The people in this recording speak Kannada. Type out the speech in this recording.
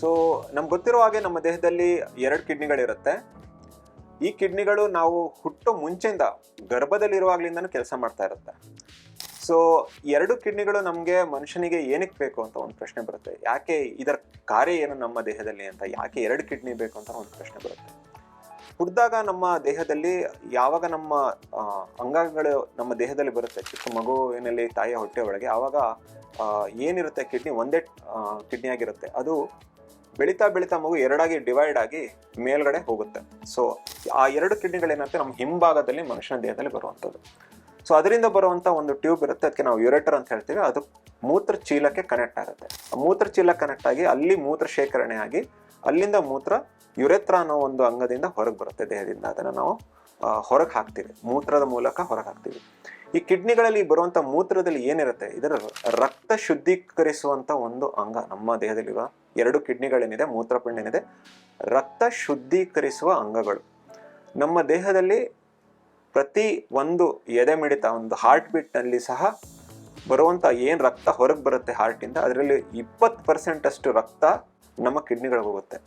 ಸೊ ನಮ್ಗೆ ಗೊತ್ತಿರೋ ಹಾಗೆ ನಮ್ಮ ದೇಹದಲ್ಲಿ ಎರಡು ಕಿಡ್ನಿಗಳಿರುತ್ತೆ. ಈ ಕಿಡ್ನಿಗಳು ನಾವು ಹುಟ್ಟೋ ಮುಂಚೆಯಿಂದ ಗರ್ಭದಲ್ಲಿರುವಾಗ್ಲಿಂದನೂ ಕೆಲಸ ಮಾಡ್ತಾ ಇರುತ್ತೆ. ಸೊ ಎರಡು ಕಿಡ್ನಿಗಳು ನಮಗೆ ಮನುಷ್ಯನಿಗೆ ಏನಕ್ಕೆ ಬೇಕು ಅಂತ ಒಂದು ಪ್ರಶ್ನೆ ಬರುತ್ತೆ. ಯಾಕೆ ಇದರ ಕಾರ್ಯ ಏನು ನಮ್ಮ ದೇಹದಲ್ಲಿ ಅಂತ? ಯಾಕೆ ಎರಡು ಕಿಡ್ನಿ ಬೇಕು ಅಂತ ಒಂದು ಪ್ರಶ್ನೆ ಬರುತ್ತೆ. ಹುಟ್ಟಿದಾಗ ನಮ್ಮ ದೇಹದಲ್ಲಿ ಯಾವಾಗ ನಮ್ಮ ಅಂಗಗಳು ನಮ್ಮ ದೇಹದಲ್ಲಿ ಬರುತ್ತೆ. ಚಿಕ್ಕ ಮಗುವಿನಲ್ಲಿ ತಾಯಿಯ ಹೊಟ್ಟೆ ಒಳಗೆ, ಆವಾಗ ಏನಿರುತ್ತೆ ಕಿಡ್ನಿ ಒಂದೇ ಕಿಡ್ನಿ ಆಗಿರುತ್ತೆ. ಅದು ಬೆಳೀತಾ ಬೆಳೀತಾ ಮಗು ಎರಡಾಗಿ ಡಿವೈಡ್ ಆಗಿ ಮೇಲ್ಗಡೆ ಹೋಗುತ್ತೆ. ಸೊ ಆ ಎರಡು ಕಿಡ್ನಿಗಳೇನಂತೆ ನಮ್ಮ ಹಿಂಭಾಗದಲ್ಲಿ ಮನುಷ್ಯನ ದೇಹದಲ್ಲಿ ಬರುವಂಥದ್ದು. ಸೊ ಅದರಿಂದ ಬರುವಂಥ ಒಂದು ಟ್ಯೂಬ್ ಇರುತ್ತೆ. ಅದಕ್ಕೆ ನಾವು ಯುರೇಟರ್ ಅಂತ ಹೇಳ್ತೀವಿ. ಅದು ಮೂತ್ರ ಚೀಲಕ್ಕೆ ಕನೆಕ್ಟ್ ಆಗುತ್ತೆ. ಮೂತ್ರ ಚೀಲ ಕನೆಕ್ಟ್ ಆಗಿ ಅಲ್ಲಿ ಮೂತ್ರ ಶೇಖರಣೆ ಆಗಿ ಅಲ್ಲಿಂದ ಮೂತ್ರ ಯುರೆತ್ರ ಅನ್ನೋ ಒಂದು ಅಂಗದಿಂದ ಹೊರಗೆ ಬರುತ್ತೆ ದೇಹದಿಂದ. ಅದನ್ನು ನಾವು ಹೊರಗೆ ಹಾಕ್ತೀವಿ. ಮೂತ್ರದ ಮೂಲಕ ಹೊರಗೆ ಹಾಕ್ತೀವಿ. ಈ ಕಿಡ್ನಿಗಳಲ್ಲಿ ಬರುವಂಥ ಮೂತ್ರದಲ್ಲಿ ಏನಿರುತ್ತೆ? ಇದರ ರಕ್ತ ಶುದ್ಧೀಕರಿಸುವಂಥ ಒಂದು ಅಂಗ ನಮ್ಮ ದೇಹದಲ್ಲಿರುವ ಎರಡು ಕಿಡ್ನಿಗಳೇನಿದೆ ಮೂತ್ರಪಿಂಡ ಏನಿದೆ ರಕ್ತ ಶುದ್ಧೀಕರಿಸುವ ಅಂಗಗಳು. ನಮ್ಮ ದೇಹದಲ್ಲಿ ಪ್ರತಿ ಒಂದು ಎದೆ ಮಿಡಿತ, ಒಂದು ಹಾರ್ಟ್ ಬೀಟ್ನಲ್ಲಿ ಸಹ ಬರುವಂಥ ಏನು ರಕ್ತ ಹೊರಗೆ ಬರುತ್ತೆ ಹಾರ್ಟಿಂದ ಅದರಲ್ಲಿ ಇಪ್ಪತ್ತು ಪರ್ಸೆಂಟ್ ಅಷ್ಟು ರಕ್ತ ನಮ್ಮ ಕಿಡ್ನಿಗಳಿಗೆ ಹೋಗುತ್ತೆ.